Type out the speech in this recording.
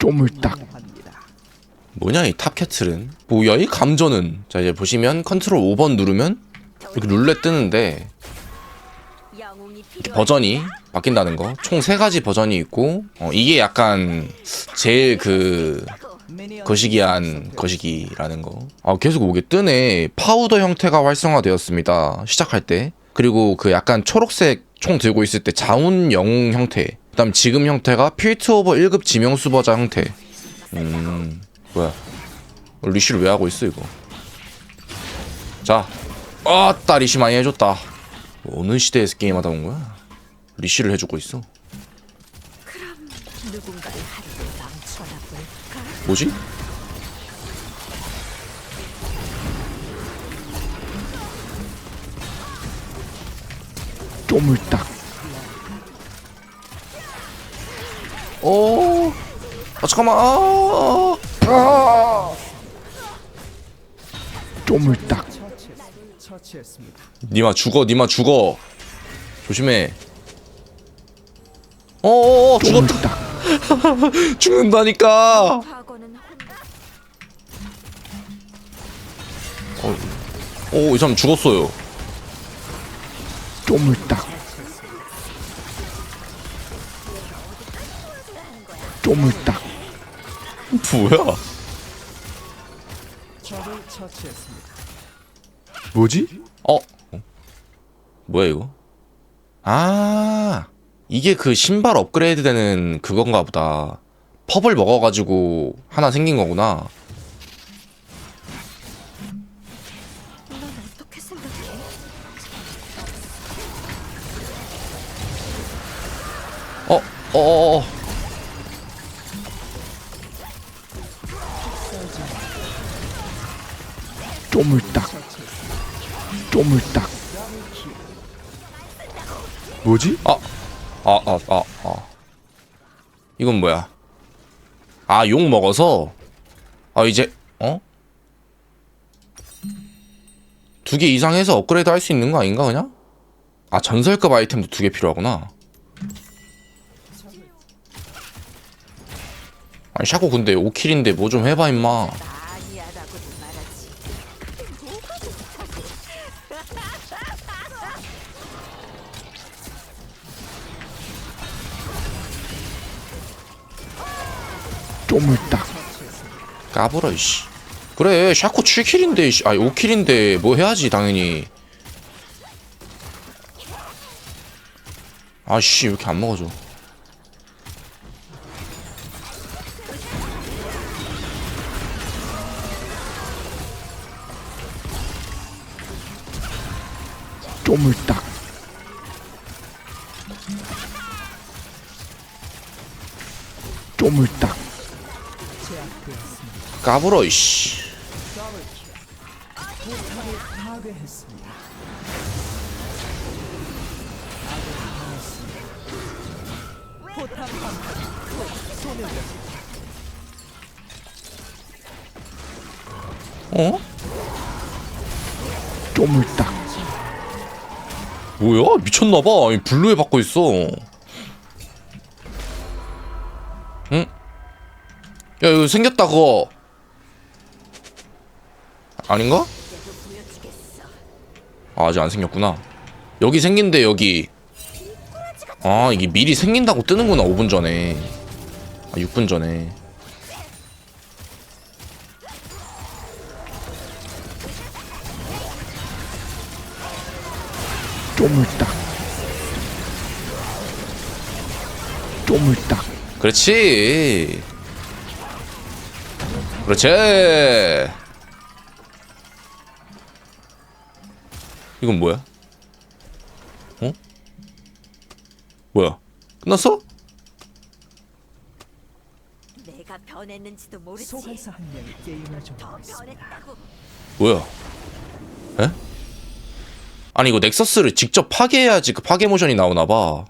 쪼물딱 뭐냐 이 탑캐틀은 뭐야 이 감전은 자 이제 보시면 컨트롤 5번 누르면 이렇게 룰렛 뜨는데 이렇게 버전이 바뀐다는 거 총 세 가지 버전이 있고 어, 이게 약간 제일 그 거시기한 거시기라는 거. 아 계속 오게 뜨네. 파우더 형태가 활성화되었습니다. 시작할 때. 그리고 그 약간 초록색 총 들고 있을 때 자운 영웅 형태. 그 다음 지금 형태가 필트 오버 1급 지명 수 버자 형태. 음 뭐야? 리쉬를 왜 하고 있어 이거? 자, 아따 리쉬 많이 해줬다. 뭐 어느 시대에서 게임하다 온 거야? 리쉬를 해주고 있어. 뭐지? 쪼물딱 어. 아 잠깐만. 아. 아. 쪼물딱 니마 죽어. 니마 죽어. 조심해. 어어어 죽었다. 쪼물딱 죽는다니까. 과거는 혼자 오, 이 사람 죽었어요. 쪼물딱 쪼물딱 뭐야? 뭐지? 어? 뭐야 이거? 아 이게 그 신발 업그레이드 되는 그건가 보다. 펍을 먹어가지고 하나 생긴 거구나. 넌 어떻게 생각해? 어, 어, 어, 어. 쪼물딱 쪼물딱 뭐지? 아, 아, 아, 아, 아. 이건 뭐야? 아, 욕 먹어서? 아, 이제, 어? 두 개 이상 해서 업그레이드 할 수 있는 거 아닌가, 그냥? 아, 전설급 아이템도 두 개 필요하구나. 아니, 샤코 근데 5킬인데 뭐 좀 해봐, 임마. 쪼물딱 까불어, 이씨. 그래, 샤코 7킬인데, 이씨. 아니, 5킬인데 뭐 해야지, 당연히. 아씨, 왜 이렇게 안 먹어줘? 쪼물딱 쪼물딱 까불어, 이씨. 어? 쪼물딱 뭐야? 미쳤나봐. 블루에 받고 있어. 야, 이거 생겼다, 그거. 아닌가? 아, 아직 안 생겼구나. 여기 생긴대, 여기. 아, 이게 미리 생긴다고 뜨는구나, 5분 전에. 아, 6분 전에. 쪼물딱 쪼물딱 그렇지. 그렇지. 이건 뭐야? 어? 뭐야? 끝났어? 내가 변했는지도 모르지. 소환사 한 명이 게임을 좀더 하고 있습니다. 변했다고. 뭐야? 에? 아니 이거 넥서스를 직접 파괴해야지 그 파괴 모션이 나오나 봐.